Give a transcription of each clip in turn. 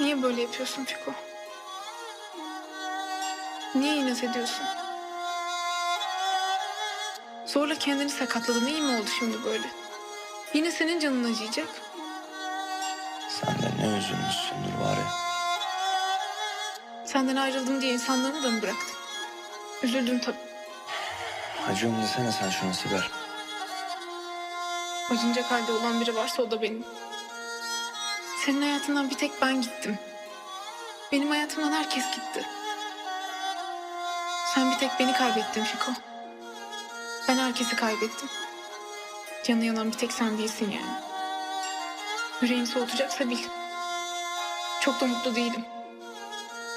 Niye böyle yapıyorsun Fiko? Niye inat ediyorsun? Zorla kendini sakatladın. İyi mi oldu şimdi böyle? Yine senin canın acıyacak. Sen de ne üzülmüşsündür var ya. Senden ayrıldım diye insanlarını da mı bıraktın? Üzüldüm tabii. Acıyorum desene sen şuna Sibel. Acınacak halde olan biri varsa o da benim. Senin hayatından bir tek ben gittim. Benim hayatımdan herkes gitti. Sen bir tek beni kaybettin Fiko. Ben herkesi kaybettim. Canı yanan bir tek sen değilsin yani. Yüreğini soğutacaksa bil. Çok da mutlu değilim.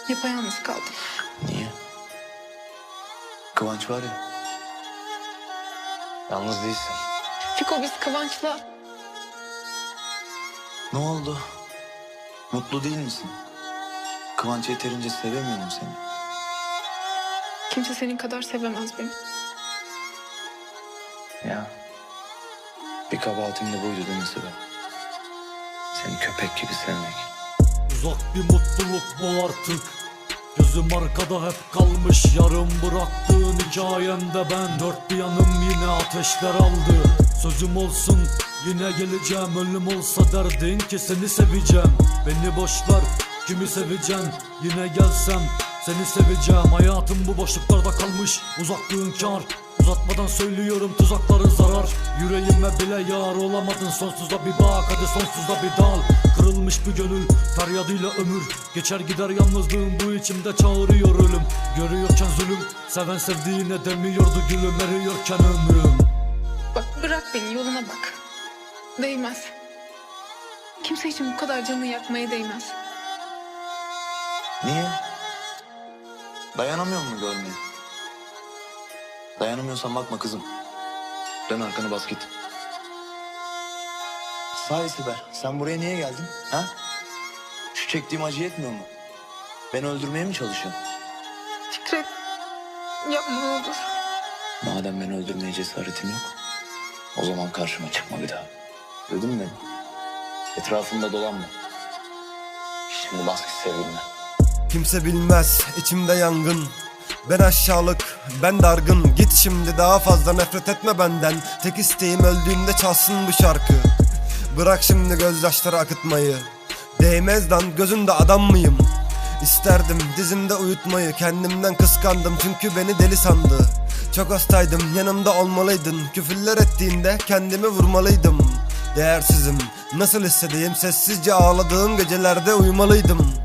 Yapayalnız kaldım. Niye? Kıvanç var ya. Yalnız değilsin. Fiko biz Kıvanç'la Ne oldu? Mutlu değil misin? Kıvanç yeterince sevemiyor mu seni? kimse senin kadar sevemez beni. Ya. Bir kabahatim de buydu değil mi Sibel? Seni köpek gibi sevmek. Uzak bir mutluluk bu artık Gözüm arkada hep kalmış yarım bıraktığın hikayemde ben Dört bir yanım yine ateşler aldı Sözüm olsun yine geleceğim Ölüm olsa derdin ki seni seveceğim. Beni boş ver kimi seveceğim? Yine gelsem seni seveceğim. Hayatım bu boşluklarda kalmış uzaklığın kar. Uzatmadan söylüyorum tuzakların zarar. Yüreğime bile yar olamadın Sonsuza bir bak hadi sonsuza bir dal. Kırılmış bir gönül feryadıyla ömür. Geçer gider yalnızlığım bu içimde çağırıyor ölüm. Görüyorken zulüm Seven sevdiğine demiyordu gülüm Eriyorken ömrüm. Bak bırak beni yoluna bak. Değmez. Kimse için bu kadar canını yakmaya değmez. Niye? Dayanamıyor mu görmeye? Dayanamıyorsan bakma kızım. Dön arkanı bas git. Sahi Sibel, sen buraya niye geldin? Ha? Şu çektiğim acı yetmiyor mu? Beni öldürmeye mi çalışıyorsun? Fikret yapma ne olur. Madem beni öldürmeye cesaretin yok, o zaman karşıma çıkma bir daha. Duydun mu beni? Etrafımda dolanma. Şimdi bas git sevgiline. Kimse bilmez içimde yangın. Ben aşağılık ben dargın. Git şimdi daha fazla nefret etme benden. Tek isteğim öldüğümde çalsın bu şarkı. Bırak şimdi gözyaşları akıtmayı. Değmez lan gözünde adam mıyım? İsterdim dizimde uyutmayı. Kendimden kıskandım çünkü beni deli sandı. Çok hastaydım yanımda olmalıydın. Küfürler ettiğinde kendimi vurmalıydım Değersizim nasıl hissedeyim? Sessizce ağladığım gecelerde uyumalıydım